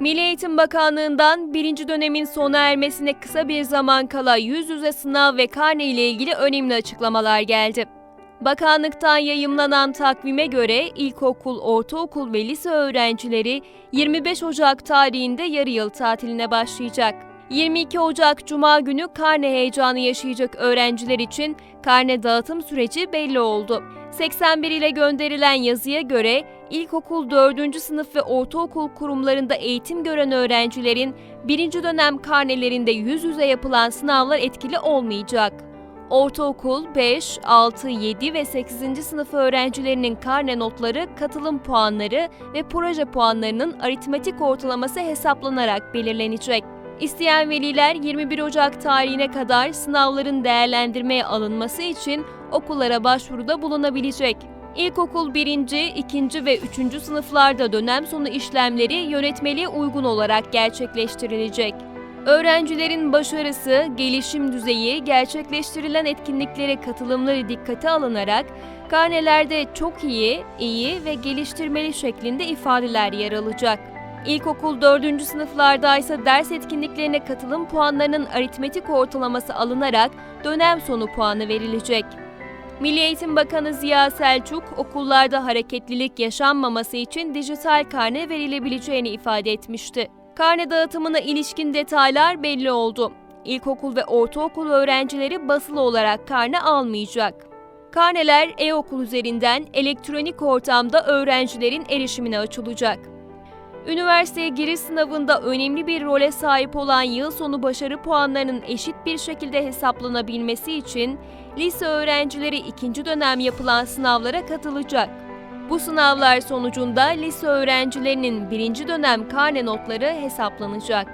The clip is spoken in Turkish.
Milli Eğitim Bakanlığı'ndan birinci dönemin sona ermesine kısa bir zaman kala yüz yüze sınav ve karne ile ilgili önemli açıklamalar geldi. Bakanlıktan yayımlanan takvime göre ilkokul, ortaokul ve lise öğrencileri 25 Ocak tarihinde yarı yıl tatiline başlayacak. 22 Ocak Cuma günü karne heyecanı yaşayacak öğrenciler için karne dağıtım süreci belli oldu. 81 ile gönderilen yazıya göre ilkokul 4. sınıf ve ortaokul kurumlarında eğitim gören öğrencilerin birinci dönem karnelerinde yüz yüze yapılan sınavlar etkili olmayacak. Ortaokul 5, 6, 7 ve 8. sınıf öğrencilerinin karne notları, katılım puanları ve proje puanlarının aritmetik ortalaması hesaplanarak belirlenecek. İsteyen veliler 21 Ocak tarihine kadar sınavların değerlendirmeye alınması için okullara başvuruda bulunabilecek. İlkokul 1. 2. ve 3. sınıflarda dönem sonu işlemleri yönetmeliğe uygun olarak gerçekleştirilecek. Öğrencilerin başarısı, gelişim düzeyi, gerçekleştirilen etkinliklere katılımları dikkate alınarak karnelerde çok iyi, iyi ve geliştirmeli şeklinde ifadeler yer alacak. İlkokul 4. sınıflarda ise ders etkinliklerine katılım puanlarının aritmetik ortalaması alınarak dönem sonu puanı verilecek. Milli Eğitim Bakanı Ziya Selçuk, okullarda hareketlilik yaşanmaması için dijital karne verilebileceğini ifade etmişti. Karne dağıtımına ilişkin detaylar belli oldu. İlkokul ve ortaokul öğrencileri basılı olarak karne almayacak. Karneler e-okul üzerinden elektronik ortamda öğrencilerin erişimine açılacak. Üniversiteye giriş sınavında önemli bir role sahip olan yıl sonu başarı puanlarının eşit bir şekilde hesaplanabilmesi için lise öğrencileri ikinci dönem yapılan sınavlara katılacak. Bu sınavlar sonucunda lise öğrencilerinin birinci dönem karne notları hesaplanacak.